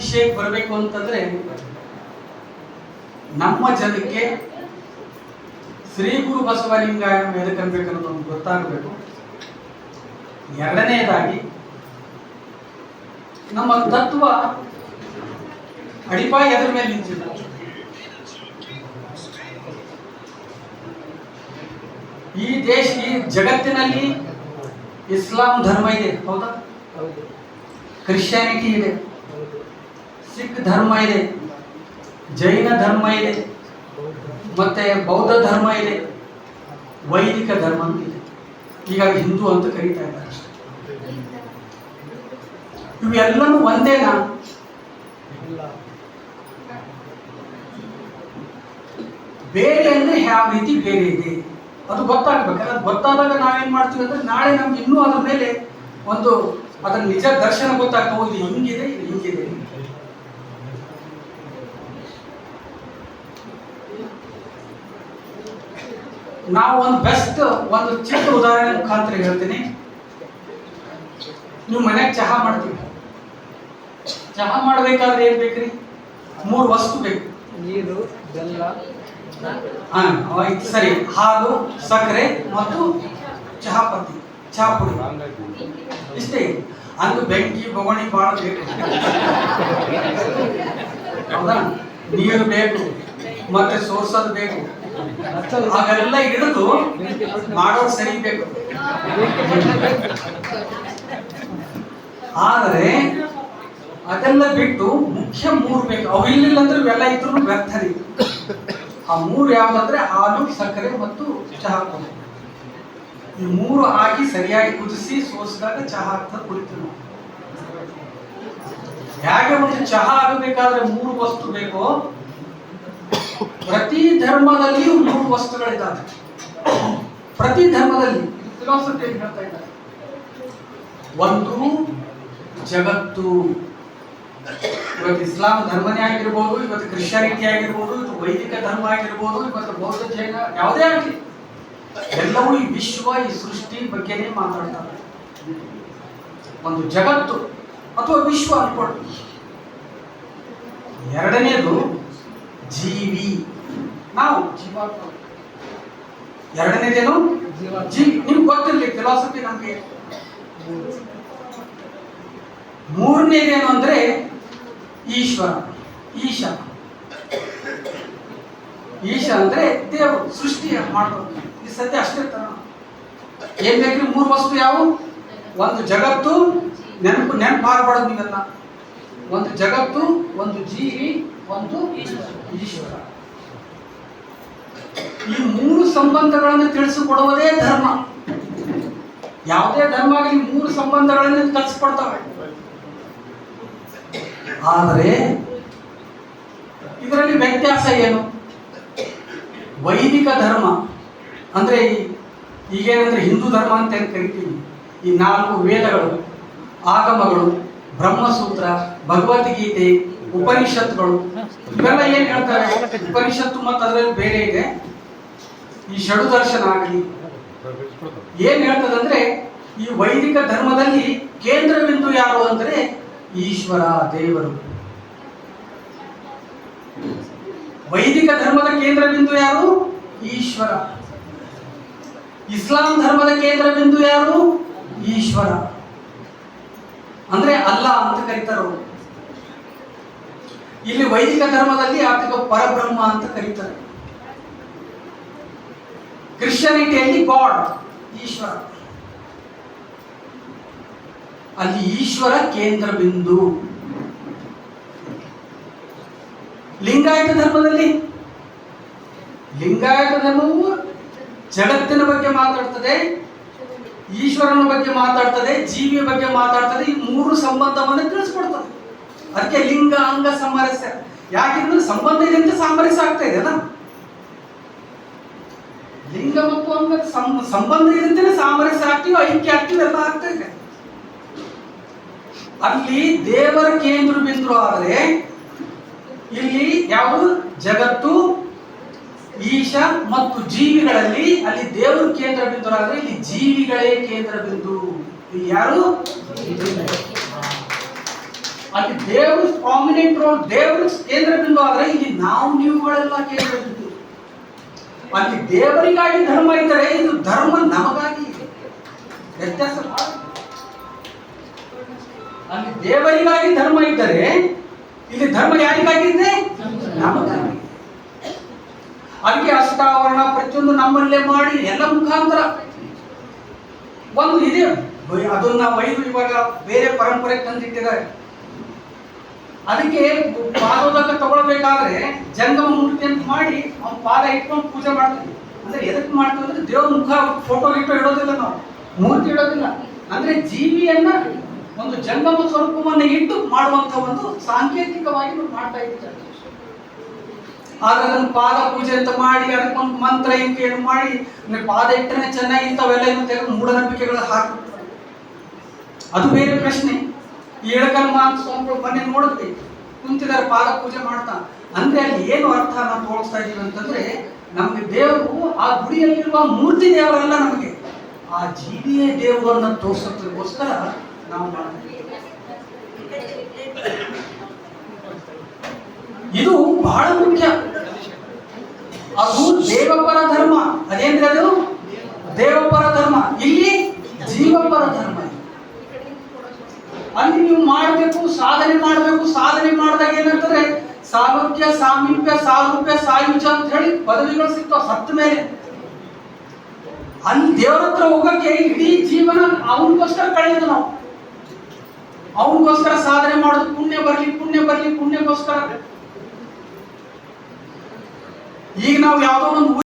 ವಿಷಯಕ್ಕೆ ಬರಬೇಕು ಅಂತಂದ್ರೆ ನಮ್ಮ ಜನಕ್ಕೆ ಶ್ರೀ ಗುರು ಬಸವಲಿಂಗಾಯ ಅನ್ನೋದು ಒಂದು ಗೊತ್ತಾಗಬೇಕು. ಎರಡನೇದಾಗಿ ನಮ್ಮ ತತ್ವ ಅಡಿಪಾಯ ಎದ್ರ ಮೇಲೆ ನಿಂತಿಲ್ಲ ಈ ದೇಶ ಈ ಜಗತ್ತಿನಲ್ಲಿ ಇಸ್ಲಾಂ ಧರ್ಮ ಇದೆ ಹೌದಾ? ಕ್ರಿಶ್ಚಿಯಾನಿಟಿ ಇದೆ. ಸಿಖ್ ಧರ್ಮ ಇದೆ, ಜೈನ ಧರ್ಮ ಇದೆ, ಮತ್ತೆ ಬೌದ್ಧ ಧರ್ಮ ಇದೆ, ವೈದಿಕ ಧರ್ಮ ಇದೆ. ಈಗ ಹಿಂದೂ ಅಂತ ಕರೀತಾ ಇದ್ದಾರೆ ಇವೆಲ್ಲವೂ ಒಂದೇನಾ? ಬೇರೆ ಅಂದ್ರೆ ಯಾವ ರೀತಿ ಬೇರೆ ಇದೆ? ಅದು ಗೊತ್ತಾಗ್ಬೇಕು. ಅದು ಗೊತ್ತಾದಾಗ ನಾವೇನ್ ಮಾಡ್ತೀವಿ ಅಂದ್ರೆ ನಾಳೆ ನಮ್ಗೆ ಇನ್ನೂ ಅದ್ರ ಮೇಲೆ ಒಂದು, ಅದರ ನಿಜ ದರ್ಶನ ಗೊತ್ತಾಗ್ತಾ ಹೋಗಿ ಹಿಂಗಿದೆ ನಾವು ಒಂದು ಬೆಸ್ಟ್ ಒಂದು ಚಿಕ್ಕ ಉದಾಹರಣೆ ಮುಖಾಂತರ ಹೇಳ್ತೀನಿ. ನೀವು ಮನೆಗೆ ಚಹಾ ಮಾಡ್ತೀವಿ ಚಹಾ ಮಾಡಬೇಕಾದ್ರೆ ಏನ್ ಬೇಕ್ರಿ? ಮೂರು ವಸ್ತು ಬೇಕು. ನೀರು ಬೆಲ್ಲ. ಹಾಂ ಆಯ್ತು ಸರಿ. ಹಾಲು ಸಕ್ಕರೆ ಮತ್ತು ಚಹಾ ಪತ್ತಿ ಚಹಾ ಪುಡಿ. ಇಷ್ಟೇ? ಅಂದು ಬೆಂಕಿ ಬೊಗಣಿ ಭಾಳ ಬೇಕು. ಹೌದಾ? ನೀರು ಬೇಕು ಮತ್ತೆ ಸೋರ್ಸೋದು ಬೇಕು. ಅವೆಲ್ಲ ಹಿಡಿದು ಮಾಡೋ ಸರಿ ಬೇಕು. ಆದರೆ ಅದೆಲ್ಲ ಬಿಟ್ಟು ಮುಖ್ಯ ಮೂರು ಬೇಕು. ಅವು ಇಲ್ಲಿಲ್ಲ ಅಂದ್ರೆ ಇವೆಲ್ಲ ಇದ್ರು ವ್ಯರ್ಥ ರೀ ಆ ಮೂರು ಯಾವ್ದಂದ್ರೆ ಹಾಲು, ಸಕ್ಕರೆ ಮತ್ತು ಚಹಾ ಪುಡಿ ಈ ಮೂರು ಹಾಕಿ ಸರಿಯಾಗಿ ಕುದಿಸಿ ಸೋಸಿದಾಗ ಚಹಾ ಹಾಕ್ತಾ ಕುಡಿತೀವಿ ನಾವು. ಹೇಗೆ ಒಂದು ಚಹಾ ಆಗಬೇಕಾದ್ರೆ ಮೂರು ವಸ್ತು ಬೇಕೋ ಪ್ರತಿ ಧರ್ಮದಲ್ಲಿಯೂ ಮೂರು ವಸ್ತುಗಳಿದ್ದಾವೆ. ಪ್ರತಿ ಧರ್ಮದಲ್ಲಿ ಫಿಲಾಸಫಿ ಹೇಳ್ತಾ ಇದ್ದಾರೆ? ಒಂದು ಜಗತ್ತು. ಇವತ್ತು ಇಸ್ಲಾಂ ಧರ್ಮನೇ ಆಗಿರ್ಬೋದು ಇವತ್ತು ಕ್ರಿಶ್ಚಿಯಾನಿಟಿ ಆಗಿರ್ಬೋದು ಇವತ್ತು ವೈದಿಕ ಧರ್ಮ ಆಗಿರ್ಬೋದು ಇವತ್ತು ಬೌದ್ಧ ಜೈನ ಯಾವುದೇ ಆಗಲಿ ಎಲ್ಲವೂ ಈ ವಿಶ್ವ ಈ ಸೃಷ್ಟಿ ಬಗ್ಗೆನೇ ಮಾತಾಡ್ತಾರೆ. ಒಂದು ಜಗತ್ತು ಅಥವಾ ವಿಶ್ವ ಅನ್ಕೊಳ್ಳಿ. ಎರಡನೇದು ಜೀವಿ. ನಾವು ಜೀವಾತ್ಮ. ಎರಡನೇದೇನು? ಜೀವ ಜೀವಿ ನಿಮ್ಗೆ ಗೊತ್ತಿರಲಿ ಫಿಲಾಸಫಿ ನಮಗೆ. ಮೂರನೇದೇನು ಅಂದ್ರೆ ಈಶ್ವರ ಈಶ. ಈಶ ಅಂದ್ರೆ ದೇವರು ಸೃಷ್ಟಿಯ ಮಾಡೋದು ಈ ಸದ್ಯ ಅಷ್ಟೇ ತರ ಏನ್ ಬೇಕ್ರಿ? ಮೂರು ವಸ್ತು ಯಾವು ಒಂದು ಜಗತ್ತು ನೆನಪು ನೆನಪು ಮಾಡಬಾರ್ದು ನೀವೆಲ್ಲ. ಒಂದು ಜಗತ್ತು ಒಂದು ಜೀವಿ ಒಂದು ಈಶ್ವರ. ಈ ಮೂರು ಸಂಬಂಧಗಳನ್ನು ತಿಳಿಸಿಕೊಡುವುದೇ ಧರ್ಮ. ಯಾವುದೇ ಧರ್ಮ ಆಗಲಿ ಮೂರು ಸಂಬಂಧಗಳನ್ನು ಕಲಿಸ್ಕೊಡ್ತವೆ. ಆದರೆ ಇದರಲ್ಲಿ ವ್ಯತ್ಯಾಸ ಏನು? ವೈದಿಕ ಧರ್ಮ ಅಂದ್ರೆ ಈಗೇನಂದ್ರೆ ಹಿಂದೂ ಧರ್ಮ ಅಂತ ಏನು ಕರಿತೀವಿ? ಈ ನಾಲ್ಕು ವೇದಗಳು, ಆಗಮಗಳು, ಬ್ರಹ್ಮಸೂತ್ರ, ಭಗವದ್ಗೀತೆ ಉಪನಿಷತ್ತುಗಳು. ಇವೆಲ್ಲ ಏನ್ ಹೇಳ್ತಾರೆ? ಉಪನಿಷತ್ತು ಮತ್ತೆ ಅದರಲ್ಲಿ ಬೇರೆ ಇದೆ. ಈ ಷಡು ದರ್ಶನ ಆಗಲಿ. ಏನ್ ಹೇಳ್ತದಂದ್ರೆ, ಈ ವೈದಿಕ ಧರ್ಮದಲ್ಲಿ ಕೇಂದ್ರ ಬಿಂದು ಯಾರು ಅಂದ್ರೆ ಈಶ್ವರ ದೇವರು. ವೈದಿಕ ಧರ್ಮದ ಕೇಂದ್ರ ಬಿಂದು ಯಾರು? ಈಶ್ವರ. ಇಸ್ಲಾಂ ಧರ್ಮದ ಕೇಂದ್ರ ಬಿಂದು ಯಾರು? ಈಶ್ವರ. ಅಂದ್ರೆ ಅಲ್ಲ ಅಂತ ಕರೀತಾರೆ ಅವ್ರು. ಇಲ್ಲಿ ವೈದಿಕ ಧರ್ಮದಲ್ಲಿ ಆತಗ ಪರಬ್ರಹ್ಮ ಅಂತ ಕರೀತಾರೆ. ಕ್ರಿಶ್ಚಿಯಾನಿಟಿಯಲ್ಲಿ ಗಾಡ್, ಈಶ್ವರ. ಅಲ್ಲಿ ಈಶ್ವರ ಕೇಂದ್ರ ಬಿಂದು ಲಿಂಗಾಯತ ಧರ್ಮದಲ್ಲಿ? ಲಿಂಗಾಯತ ಧರ್ಮವು ಜಗತ್ತಿನ ಬಗ್ಗೆ ಮಾತಾಡ್ತದೆ, ಈಶ್ವರನ ಬಗ್ಗೆ ಮಾತಾಡ್ತದೆ, ಜೀವಿಯ ಬಗ್ಗೆ ಮಾತಾಡ್ತದೆ, ಈ ಮೂರು ಸಂಬಂಧವನ್ನು ತಿಳಿಸ್ಕೊಡ್ತದೆ. ಅದಕ್ಕೆ ಲಿಂಗ, ಅಂಗ ಸಾಮರಸ್ಯ. ಯಾಕೆಂದ್ರೆ ಸಂಬಂಧ ಇದೆ ಅಂತ ಸಾಮರಸ್ಯ ಆಗ್ತಾ ಇದೆ ಅಲ್ಲ? ಲಿಂಗ ಮತ್ತು ಅಂಗ ಸಂಬಂಧ ಇದಂತೆ ಸಾಮರಸ್ಯ ಆಗ್ತೀವಿ, ಐಕ್ಯ ಆಗ್ತೀವಿ, ಎಲ್ಲ ಆಗ್ತಾ ಇದೆ. ಅಲ್ಲಿ ದೇವರ ಕೇಂದ್ರ ಬಿಂದು ಆದರೆ ಇಲ್ಲಿ ಯಾವುದು? ಜಗತ್ತು, ಈಶ ಮತ್ತು ಜೀವಿಗಳಲ್ಲಿ ಅಲ್ಲಿ ದೇವರು ಕೇಂದ್ರ ಬಿಂದು ಆದರೆ ಇಲ್ಲಿ ಜೀವಿಗಳೇ ಕೇಂದ್ರ ಬಿಂದು. ಯಾರು? ಅಲ್ಲಿ ದೇವರು ಪ್ರಾಮಿನೆಂಟ್ ರೋಲ್ ದೇವರು ಕೇಂದ್ರ ಬಿಂದು ಆದ್ರೆ ಇಲ್ಲಿ ನಾವು ನೀವುಗಳೆಲ್ಲ ಕೇಂದ್ರ ಅಲ್ಲಿ ದೇವರಿಗಾಗಿ ಧರ್ಮ ಇದ್ದರೆ ಇದು ಧರ್ಮ ನಮಗಾಗಿ. ವ್ಯತ್ಯಾಸ ಅಲ್ಲಿ ದೇವರಿಗಾಗಿ ಧರ್ಮ ಇದ್ದರೆ ಇಲ್ಲಿ ಧರ್ಮ ಯಾರಿಗಾಗಿ ಇದೆ ನಮಗಾಗಿ. ಅಲ್ಲಿ ಅಷ್ಟಾವರಣ ಪ್ರತಿಯೊಂದು ನಮ್ಮಲ್ಲೇ ಮಾಡಿ ಎಲ್ಲ ಮುಖಾಂತರ. ಒಂದು ಇದೆ ಅದನ್ನ ಮೈದು ಇವಾಗ ಬೇರೆ ಪರಂಪರೆ ತಂದಿಟ್ಟಿದ್ದಾರೆ. ಅದಕ್ಕೆ ಪಾದೋದಕ ತಗೊಳ್ಬೇಕಾದ್ರೆ ಜಂಗಮ ಮೂರ್ತಿ ಅಂತ ಮಾಡಿ ಅವ್ನ ಪಾದ ಇಟ್ಕೊಂಡು ಪೂಜೆ ಮಾಡ್ತೀವಿ ಅಂದ್ರೆ ಎದಕ್ಕೆ ಮಾಡ್ತೀವಿ ಅಂದ್ರೆ ದೇವ್ರ ಮುಖ ಫೋಟೋ ಇಟ್ಟು ಇಡೋದಿಲ್ಲ ನಾವು. ಮೂರ್ತಿ ಇಡೋದಿಲ್ಲ. ಅಂದ್ರೆ ಜೀವಿಯನ್ನ ಒಂದು ಜಂಗಮ ಸ್ವರೂಪವನ್ನು ಇಟ್ಟು ಮಾಡುವಂತ ಒಂದು ಸಾಂಕೇತಿಕವಾಗಿ ಮಾಡ್ತಾ ಇದ್ದೀವಿ ಆದ್ರೆ ಪಾದ ಪೂಜೆ ಅಂತ ಮಾಡಿ ಅದಕ್ಕೊಂದು ಮಂತ್ರ ಇಂಕೆ ಏನು ಮಾಡಿ ಪಾದ ಇಟ್ಟರೆ ಚೆನ್ನಾಗಿ ಇಂಥವೆಲ್ಲ ಏನು ತೆಗೆದು ಮೂಢನಂಬಿಕೆಗಳು ಹಾಕ್ಬಿಡ್ತಾರೆ ಅದು ಬೇರೆ ಪ್ರಶ್ನೆ. ಈ ಅಂತ ಸ್ವಾಮಿಗಳು ಬನ್ನಿ ನೋಡಿದ್ವಿ. ಕುಂತಿದ್ದಾರೆ, ಪಾದ ಪೂಜೆ ಮಾಡ್ತಾ. ಅಂದ್ರೆ ಅಲ್ಲಿ ಏನು ಅರ್ಥ ನಾವು ತೋರಿಸ್ತಾ ಇದೀವಿ ಅಂತಂದ್ರೆ, ನಮ್ಗೆ ದೇವರು ಆ ಗುಡಿಯಲ್ಲಿರುವ ಮೂರ್ತಿ ದೇವರಲ್ಲ ನಮಗೆ. ಆ ಜೀವಿಯೇ ದೇವರನ್ನ ತೋರಿಸೋದಕ್ಕೋಸ್ಕರ ನಾವು ಮಾಡ್ತೀವಿ. ಇದು ಬಹಳ ಮುಖ್ಯ. ಅದು ದೇವಪರ ಧರ್ಮ. ಅದೇಂದ್ರೆ ಅದು? ದೇವಪರ ಧರ್ಮ. ಇಲ್ಲಿ ಜೀವಪರ ಧರ್ಮ ಅಲ್ಲಿ ನೀವು ಮಾಡಬೇಕು, ಸಾಧನೆ ಮಾಡಬೇಕು, ಸಾಧನೆ ಮಾಡಿದಾಗ ಏನಂತಾರೆ? ಸಾಮರ್ಥ್ಯ ಸಾಮೀಪ್ಯ, ಸಾರೂಪ್ಯ ಸಾಯುಜ ಅಂತ ಹೇಳಿ ಪದವಿಗಳು ಸಿಗ್ತಾವ ಸತ್ತ ಮೇಲೆ. ಅಲ್ಲಿ ದೇವರ ಹತ್ರ ಹೋಗಕ್ಕೆ ಇಡೀ ಜೀವನ ಅವನಿಗೋಸ್ಕರ ಕಳೆಯೋದು ನಾವು. ಅವನಿಗೋಸ್ಕರ ಸಾಧನೆ ಮಾಡೋದು ಪುಣ್ಯ ಬರ್ಲಿ ಪುಣ್ಯ ಬರ್ಲಿ, ಪುಣ್ಯಕ್ಕೋಸ್ಕರ. ಈಗ ನಾವು ಯಾವುದೋ ಒಂದು